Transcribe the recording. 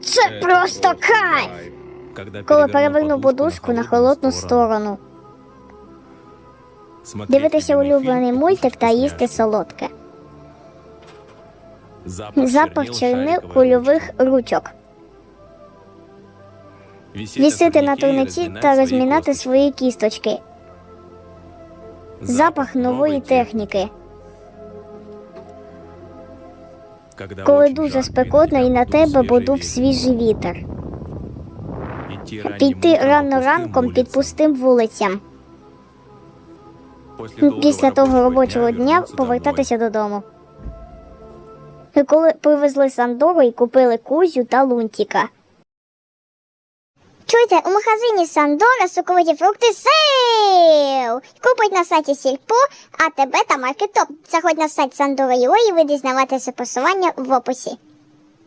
Це просто кайф! Коли переверну подушку на холодну сторону. Дивитися улюблений мультик та їсти солодке. Запах чернил кульових ручок. Вісити на турниці та розмінати свої кісточки. Запах нової техніки. Коли дуже спекотно і на тебе подув свіжий вітер. Піти рано ранком під пустим вулицям. Після того робочого дня повертатися додому. Коли привезли Сандору і купили кузю та лунтіка. Чуєте, у магазині Сандора соковиті фрукти сейл! Купить на сайті Сільпо, а тебе та маркетоп. Заходь на сайт Сандора.ua і ви дізнаватися посилання в описі.